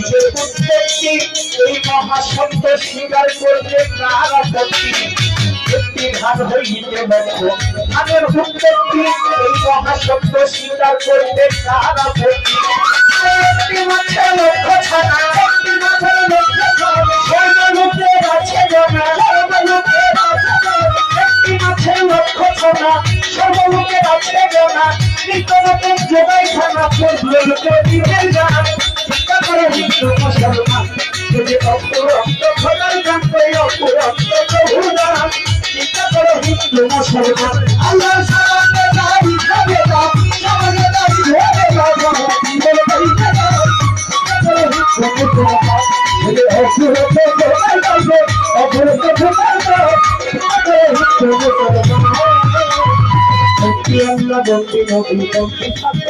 নিজের উদ্যোগটি এই মহাসত্য স্বীকার করতে কার একটি ধান হইতে লক্ষ্য ধানের উদ্যোগটি এই মহাসত্য স্বীকার করতে কার আপত্তি একটি মাত্র লক্ষ্য ছাড়া, একটি মাত্র লক্ষ্য ছাড়া সর্বলোকের আছে জানা সর্বলোকের আছে জানা, একটি মাছের লক্ষ্য ছাড়া সর্বলোকের আছে জানা, নিত্য নতুন জোগাই খানা পূর্বলোকে দিতে যান হিন্দু মুসলমান যদি অপুরন্ত খোদার গান করে অপুরন্ত বহুদান চিন্তা করে হিন্দু মুসলমান আল্লাহ সালামে দাঁড়ি খাবে না সামনে দাঁড়ি ধরে জীবন পাইতে না চিন্তা করে হিন্দু মুসলমান যদি অপুরন্ত খোদার গান করে অপুরন্ত খোদার গান চিন্তা করে হিন্দু মুসলমান ভক্তি আল্লাহ ভক্তি নবী মা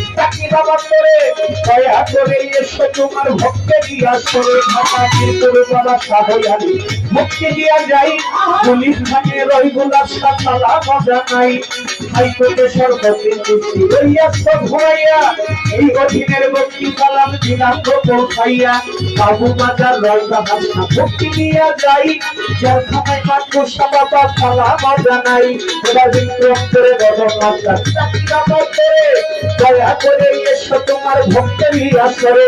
তাকি বাবা করে দয়া করে মুক্তি দিয়া যাই, পুলিশ থানে রই গোলাপ নাই। হাইকোর্টে সর্বদিন রইয়াছ ঘুরাইয়া। এই অধীনের ভক্তি কালাম দিলাম খাইয়া বাবু বাজার রয়তা হাসনা ভক্তি দিয়া যাই। জলখানায় মাত্র সাবাবা খালা মজা নাই। ওরা বিক্রম করে বদল মাত্রা দয়া করে এসো তোমার ভক্তেরই আসরে।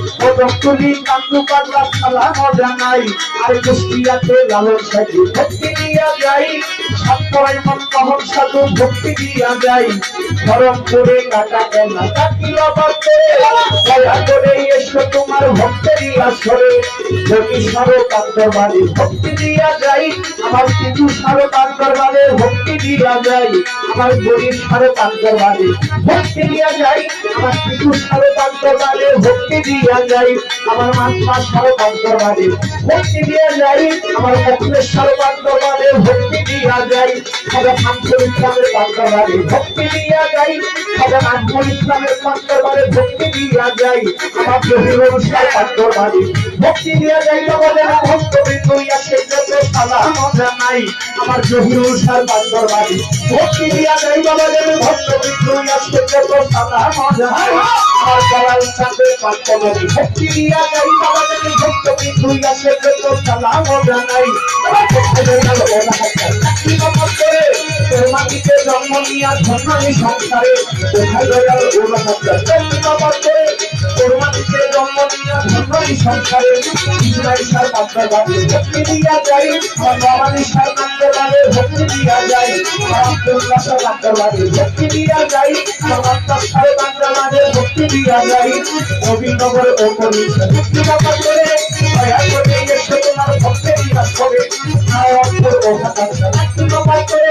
আর কুষ্টিয়াতে লালন সাজি, ভক্তি দিয়া যাই। সাতপড়াই মন কহন সাধু তোমার ভক্তেরই সারো কান্দরবারে ভক্তি দিয়া যাই, আমার কিছু সারো কান্দরবারে ভক্তি দিয়া যাই। আমার গরিব সারো কান্দরবারে ভক্তি দিয়া যাই, আমার কিছু সারো কান্দরবারে ভক্তি দিয়া যাই, আমার মাত্রা সারো কান্দরবারে ভক্তি দিয়া যাই, আমার অখিলেশ সারো কান্দরবারে ভক্তি দিয়া যাই আমার শামসুল ইসলামের কান্দরবারে ভক্তি দিয়া যাই আমার আজমল ইসলামের কান্দরবারে ভক্তি দিয়া যাই, আমার জহিরুল শাহ কান্দরবারে ভক্তি দিয়া যাই তোমাদের ভক্ত বিন্দুইয়া সেজন্য সালাম জানাই আমার জহিরুল শাহ কান্দরবারে ভক্তি দিয়া যাই তোমাদের ভক্ত বিন্দুইয়া সেজন্য সালাম জানাই আমার জালাল চাঁদের কান্দরবারে ভক্তি দিয়া যাই তোমাদের ভক্ত বিন্দুইয়া সেজন্য সালাম জানাই আমার ভক্ত জয়নাল ওলা হাসান চাকরি বাবা করে তোর মাটিতে জন্ম নিয়া ধন্যী সংসারে কোথায় দয়াল হাসান করে জন্ম নিয়া ধন্যী সংসারে ইসরাইল সার কান্দরবারে ভক্তি দিয়া যাই আমার বাবানি সার কান্দরবারে ভক্তি দিয়া যাই আমার ভক্তি দিয়া যাই আমার আত্মার সার নবীনগর ও বাবা বাবা করে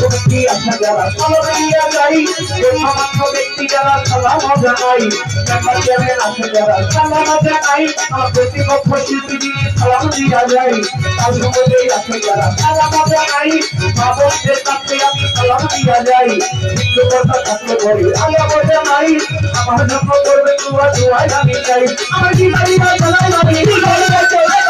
ভক্তি আসা যারা সালাম দিয়া যাই সামান্য ব্যক্তি যারা সালাম জানাই ব্যাপার জ্ঞানের আসে যারা সালাম জানাই আমার প্রতিপক্ষ শিল্পী দিয়ে সালাম দিয়া যাই তার সঙ্গে আসে যারা সালাম জানাই বাবুদের কাছে আমি সালাম দিয়া যাই জন্য করবে দুয়াই আমি চাই আমার জীবনী সালাম আমি জীবনী সালাম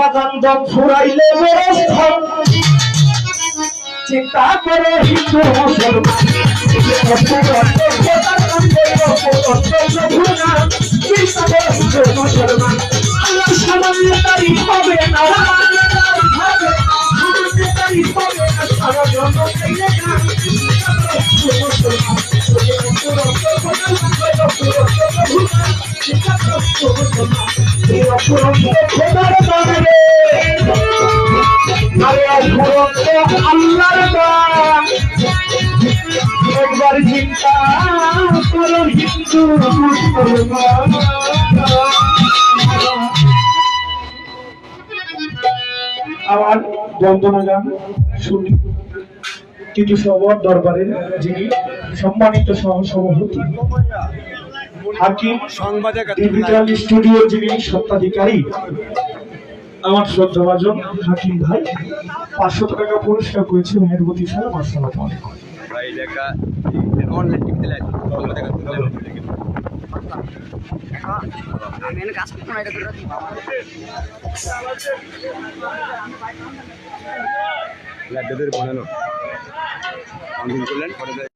বাগান দম ফুরাইলে বেরস্থল চিন্তা করে হিন্দু মুসলমান। আল্লাহর দান একবার চিন্তা করো হিন্দু আমার বন্দনা গান শুনি। সবর দরবারের যিনি সম্মানিত সহ সভাপতি হাকিম সংবাদে ডিজিটাল স্টুডিওর যিনি সত্ত্বাধিকারী আমার শ্রদ্ধাভাজন হাকিম ভাই, পাঁচশো টাকা পুরস্কার করেছে ভাইয়ের প্রতি না এটা করে ল্যাপটপের বানানো করলেন